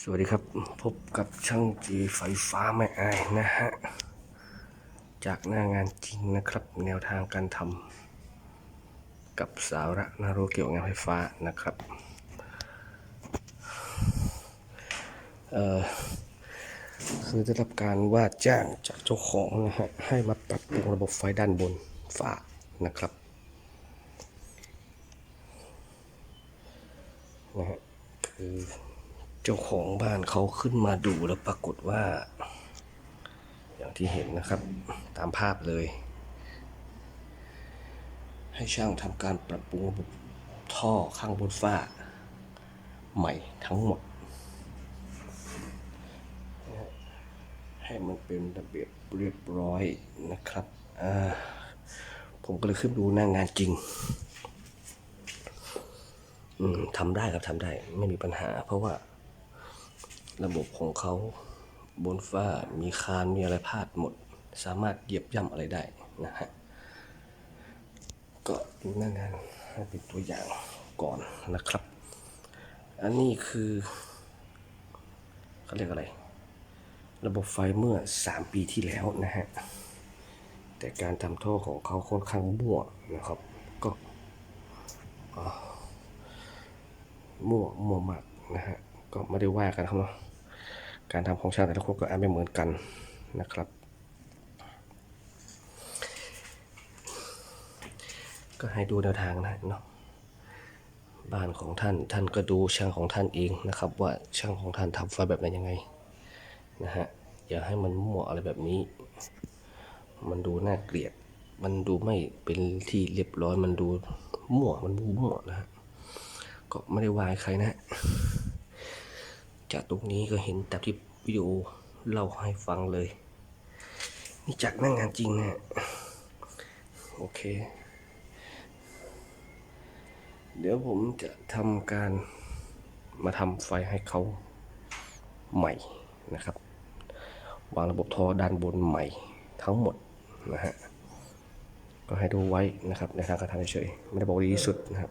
สวัสดีครับพบกับช่างจีไฟฟ้าไม่อายนะฮะ จากหน้างานจริงนะครับ แนวทางการทำกับสาระนารู้เกี่ยวกับงานไฟฟ้านะครับเอ่อคือได้รับการว่าจ้างจากเจ้าของนะฮะให้มาปรับปรุงระบบไฟด้านบนฝานะครับนะฮะคือ เจ้าของบ้านเขาขึ้นมาดูแล้วปรากฏว่า อย่างที่เห็นนะครับ ตามภาพเลย ให้ช่างทำการปรับปรุงระบบท่อข้างบนฝ้า ใหม่ทั้งหมด ให้มันเป็นระเบียบเรียบร้อยนะครับผมก็เลยขึ้นดูหน้างงานจริงทำได้ครับทำได้ไม่มีปัญหา เพราะว่า ระบบของเขาบนฝ้ามีคานมีอะไรพาดหมด สามารถเหยียบย่ำอะไรได้นะฮะก็ดูหน้างานให้เป็นตัวอย่างก่อนนะครับ อันนี้คือเขาเรียกอะไร ระบบไฟเมื่อ 3 ปีที่แล้วนะฮะ แต่การทำท่อของเขาค่อนข้างมั่วนะครับ ก็อ่ามั่วมั่วมากนะฮะ ก็ไม่ได้ว่ากันครับเนาะการทำของช่างแต่ละคนก็อาจไม่เหมือนกันนะครับ ก็ให้ดูแนวทางนะเนาะบ้านของท่านท่านก็ดูช่างของท่านเองนะครับ ว่าช่างของท่านทำไฟแบบไหนยังไงนะฮะอย่าให้มันมั่วอะไรแบบนี้ มันดูน่าเกลียด มันดูไม่เป็นที่เรียบร้อยมันดูมั่วมันดูมั่วนะฮะก็ไม่ได้วายใครนะฮะ จากตรงนี้ก็เห็นตามที่วิดีโอเล่าให้ฟังเลย นี่จากหนั่งงานจริงนะฮะโอเค เดี๋ยวผมจะทำการมาทำไฟให้เขาใหม่นะครับ วางระบบท่อด้านบนใหม่ทั้งหมดนะฮะก็ให้ดูไว้นะครับในทางการทำเฉยไม่ได้บอกดีที่สุดนะครับ